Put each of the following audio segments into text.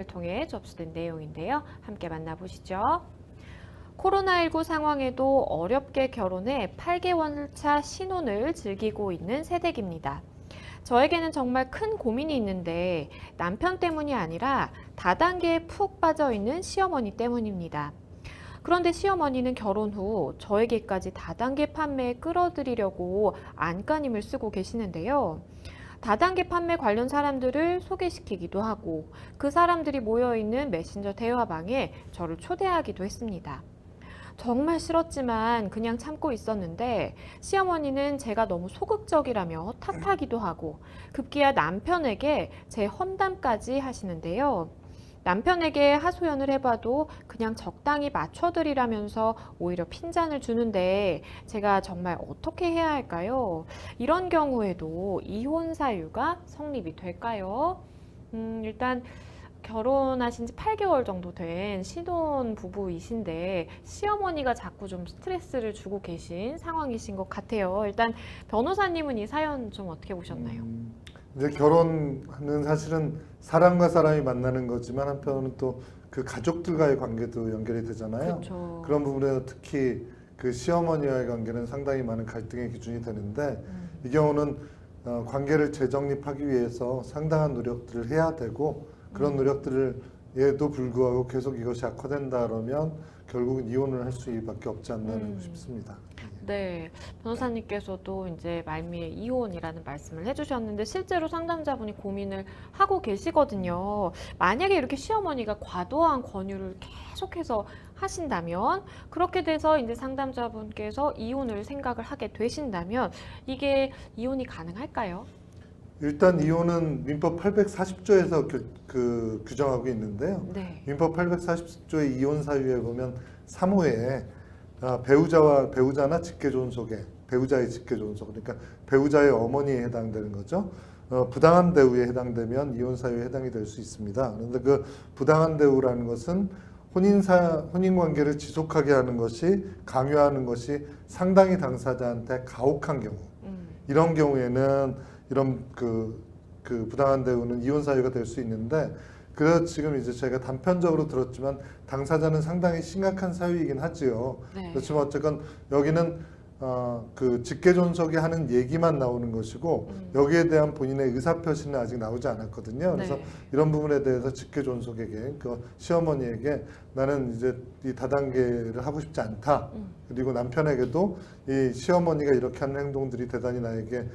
을 통해 접수된 내용인데요. 함께 만나보시죠. 코로나19 상황에도 어렵게 결혼해 8개월 차 신혼을 즐기고 있는 새댁입니다. 저에게는 정말 큰 고민이 있는데 남편 때문이 아니라 다단계에 푹 빠져 있는 시어머니 때문입니다. 그런데 시어머니는 결혼 후 저에게까지 다단계 판매에 끌어들이려고 안간힘을 쓰고 계시는데요. 다단계 판매 관련 사람들을 소개시키기도 하고 그 사람들이 모여있는 메신저 대화방에 저를 초대하기도 했습니다. 정말 싫었지만 그냥 참고 있었는데 시어머니는 제가 너무 소극적이라며 탓하기도 하고 급기야 남편에게 제 험담까지 하시는데요. 남편에게 하소연을 해봐도 그냥 적당히 맞춰드리라면서 오히려 핀잔을 주는데 제가 정말 어떻게 해야 할까요? 이런 경우에도 이혼 사유가 성립이 될까요? 음, 일단 결혼하신 지 8개월 정도 된 신혼 부부이신데 시어머니가 자꾸 좀 스트레스를 주고 계신 상황이신 것 같아요. 일단 변호사님은 이 사연 좀 어떻게 보셨나요? 음, 이제 결혼은 사실은 사람과 사람이 만나는 거지만 한편으로는 또 그 가족들과의 관계도 연결이 되잖아요. 그렇죠. 그런 부분에서 특히 그 시어머니와의 관계는 상당히 많은 갈등의 기준이 되는데 음, 이 경우는 어, 관계를 재정립하기 위해서 상당한 노력들을 해야 되고 그런 음. 노력들을 에도 불구하고 계속 이것이 악화된다 그러면 결국은 이혼을 할 수밖에 없지 않나 음. 싶습니다. 네, 변호사님께서도 이제 말미에 이혼이라는 말씀을 해주셨는데 실제로 상담자분이 고민을 하고 계시거든요. 만약에 이렇게 시어머니가 과도한 권유를 계속해서 하신다면 그렇게 돼서 이제 상담자분께서 이혼을 생각을 하게 되신다면 이게 이혼이 가능할까요? 일단 이혼은 민법 840조에서 그 규정하고 있는데요. 네. 민법 840조의 이혼 사유에 보면 3호에 아, 배우자와 배우자나 직계존속에 배우자의 직계존속 그러니까 배우자의 어머니에 해당되는 거죠. 어, 부당한 대우에 해당되면 이혼 사유에 해당이 될 수 있습니다. 그런데 그 부당한 대우라는 것은 혼인사 혼인 관계를 지속하게 하는 것이 강요하는 것이 상당히 당사자한테 가혹한 경우 음, 이런 경우에는 이런 그, 그 부당한 대우는 이혼 사유가 될 수 있는데 그 지금 이제 제가 단편적으로 들었지만 당사자는 상당히 심각한 사유이긴 하지요. 네. 그렇지만 어쨌건 여기는 어, 그 직계존속이 하는 얘기만 나오는 것이고 음. 여기에 대한 본인의 의사 표시는 아직 나오지 않았거든요. 그래서 네. 이런 부분에 대해서 직계존속에게 그 시어머니에게 나는 이제 이 다단계를 하고 싶지 않다. 음. 그리고 남편에게도 이 시어머니가 이렇게 하는 행동들이 대단히 나에게 어,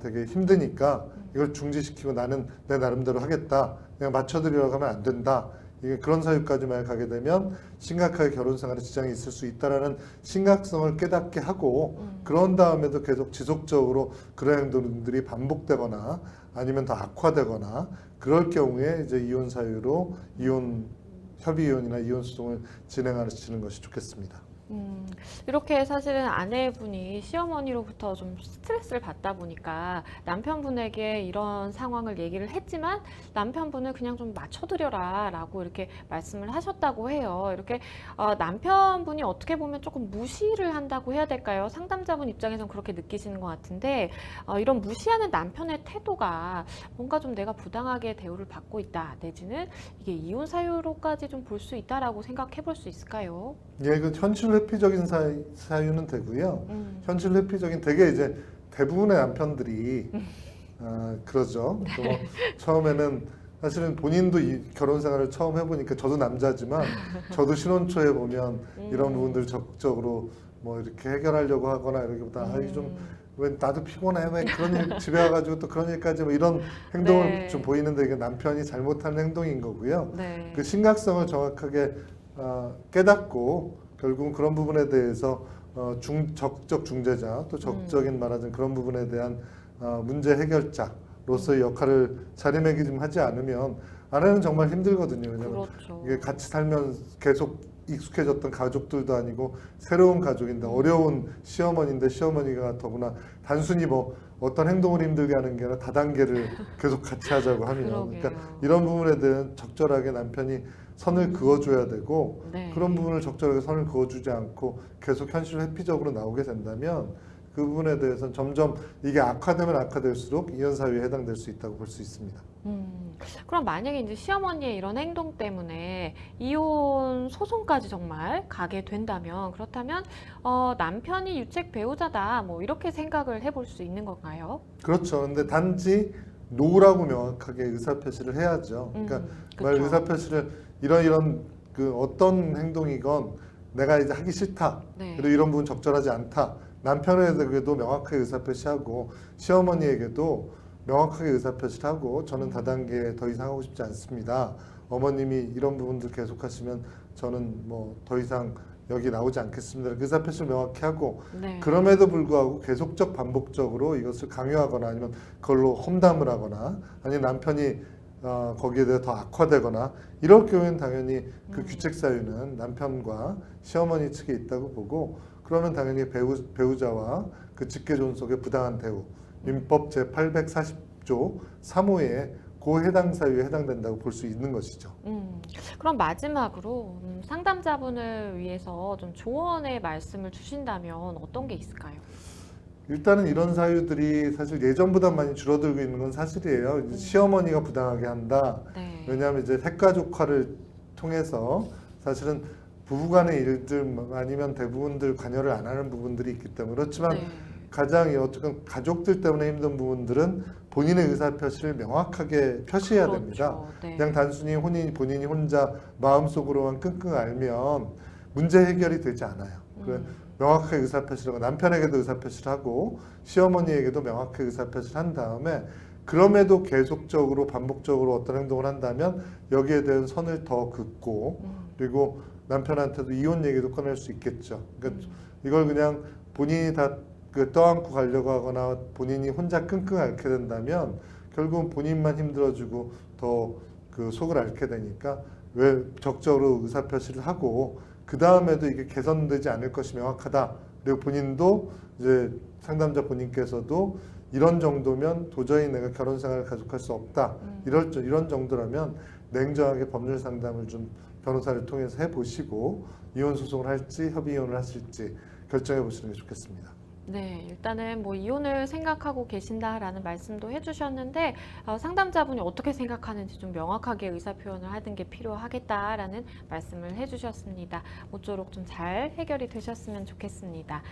되게 힘드니까 이걸 중지시키고 나는 내 나름대로 하겠다. 그냥 맞춰드리려고 하면 안 된다. 이게 그런 사유까지만 가게 되면 심각하게 결혼 생활에 지장이 있을 수 있다라는 심각성을 깨닫게 하고 음. 그런 다음에도 계속 지속적으로 그런 행동들이 반복되거나 아니면 더 악화되거나 그럴 경우에 이제 이혼 사유로 이혼 협의 이혼이나 이혼 소송을 진행하시는 것이 좋겠습니다. 음, 이렇게 사실은 아내분이 시어머니로부터 좀 스트레스를 받다 보니까 남편분에게 이런 상황을 얘기를 했지만 남편분은 그냥 좀 맞춰드려라 라고 이렇게 말씀을 하셨다고 해요. 이렇게 어, 남편분이 어떻게 보면 조금 무시를 한다고 해야 될까요? 상담자분 입장에선 그렇게 느끼시는 것 같은데 어, 이런 무시하는 남편의 태도가 뭔가 좀 내가 부당하게 대우를 받고 있다 내지는 이게 이혼 사유로까지 좀 볼 수 있다라고 생각해 볼 수 있을까요? 예, 그 현실 회피적인 사유, 사유는 되고요. 음. 현실 회피적인 되게 이제 대부분의 남편들이 아, 그러죠. 또뭐 처음에는 사실은 본인도 이 결혼 생활을 처음 해보니까 저도 남자지만 저도 신혼 초에 보면 이런 음. 부분들을 적극적으로 뭐 이렇게 해결하려고 하거나 이러기보다 아, 좀 음. 왜 나도 피곤해 왜 그런 일 집에 와가지고 또 그런 일까지 뭐 이런 행동을 네. 좀 보이는데 이게 남편이 잘못하는 행동인 거고요. 네. 그 심각성을 정확하게 어, 깨닫고 결국은 그런 부분에 대해서 어, 중, 적적 중재자 또 적적인 음. 말하자면 그런 부분에 대한 어, 문제 해결자로서의 역할을 자리매김 하지 않으면 아내는 정말 힘들거든요. 왜냐하면 그렇죠. 이게 같이 살면 계속 익숙해졌던 가족들도 아니고 새로운 가족인데 음. 어려운 시어머니인데 시어머니가 더구나 단순히 뭐 어떤 행동을 힘들게 하는 게 아니라 다단계를 계속 같이 하자고 하면. 그러니까 이런 부분에 대한 적절하게 남편이 선을 그어줘야 되고 네. 그런 부분을 적절하게 선을 그어주지 않고 계속 현실 회피적으로 나오게 된다면 그 부분에 대해서는 점점 이게 악화되면 악화될수록 이혼 사유에 해당될 수 있다고 볼 수 있습니다. 음, 그럼 만약에 이제 시어머니의 이런 행동 때문에 이혼 소송까지 정말 가게 된다면 그렇다면 어, 남편이 유책 배우자다 뭐 이렇게 생각을 해볼 수 있는 건가요? 그렇죠. 근데 단지 노라고 명확하게 의사 표시를 해야죠. 그러니까 음, 말 그쵸. 의사 표시를 이런 이런 그 어떤 행동이건 내가 이제 하기 싫다. 네. 그리고 이런 부분 적절하지 않다. 남편에게도 명확하게 의사 표시하고 시어머니에게도 명확하게 의사 표시를 하고 저는 음. 다단계 더 이상 하고 싶지 않습니다. 어머님이 이런 부분들 계속하시면 저는 뭐 더 이상 여기 나오지 않겠습니다. 의사 표시를 명확히 하고 네. 그럼에도 불구하고 계속적 반복적으로 이것을 강요하거나 아니면 그걸로 험담을 하거나 아니면 남편이 어, 거기에 대해 더 악화되거나 이럴 경우에는 당연히 그 음. 규책 사유는 남편과 시어머니 측에 있다고 보고 그러면 당연히 배우, 배우자와 그 직계 존속의 부당한 대우 민법 제 840조 3호에 고 해당 사유에 해당된다고 볼 수 있는 것이죠. 음, 그럼 마지막으로 음, 상담자분을 위해서 좀 조언의 말씀을 주신다면 어떤 게 있을까요? 일단은 이런 사유들이 사실 예전보다 많이 줄어들고 있는 건 사실이에요. 이제 시어머니가 부당하게 한다. 네. 왜냐하면 이제 핵가족화를 통해서 사실은 부부간의 일들 아니면 대부분들 관여를 안 하는 부분들이 있기 때문에 그렇지만 네. 가장 이 어쨌든 가족들 때문에 힘든 부분들은 본인의 의사 표시를 명확하게 표시해야 그렇죠. 됩니다. 네. 그냥 단순히 혼인 본인이 혼자 마음속으로만 끙끙 앓면 문제 해결이 되지 않아요. 그래 음, 명확하게 의사 표시를 하고 남편에게도 의사 표시를 하고 시어머니에게도 명확하게 의사 표시를 한 다음에 그럼에도 계속적으로 반복적으로 어떤 행동을 한다면 여기에 대한 선을 더 긋고 음, 그리고 남편한테도 이혼 얘기도 꺼낼 수 있겠죠. 그러니까 음. 이걸 그냥 본인이 다 그 떠안고 가려고 하거나 본인이 혼자 끙끙 앓게 된다면 결국은 본인만 힘들어지고 더 그 속을 앓게 되니까 왜 적극적으로 의사 표시를 하고 그 다음에도 이게 개선되지 않을 것이 명확하다. 그리고 본인도 이제 상담자 본인께서도 이런 정도면 도저히 내가 결혼 생활을 가속할 수 없다. 음. 이럴 정- 이런 정도라면 냉정하게 법률 상담을 좀 변호사를 통해서 해보시고 이혼 소송을 할지 협의 이혼을 하실지 결정해 보시는 게 좋겠습니다. 네, 일단은 뭐 이혼을 생각하고 계신다라는 말씀도 해주셨는데 어, 상담자분이 어떻게 생각하는지 좀 명확하게 의사 표현을 하는 게 필요하겠다라는 말씀을 해주셨습니다. 모쪼록 좀 잘 해결이 되셨으면 좋겠습니다.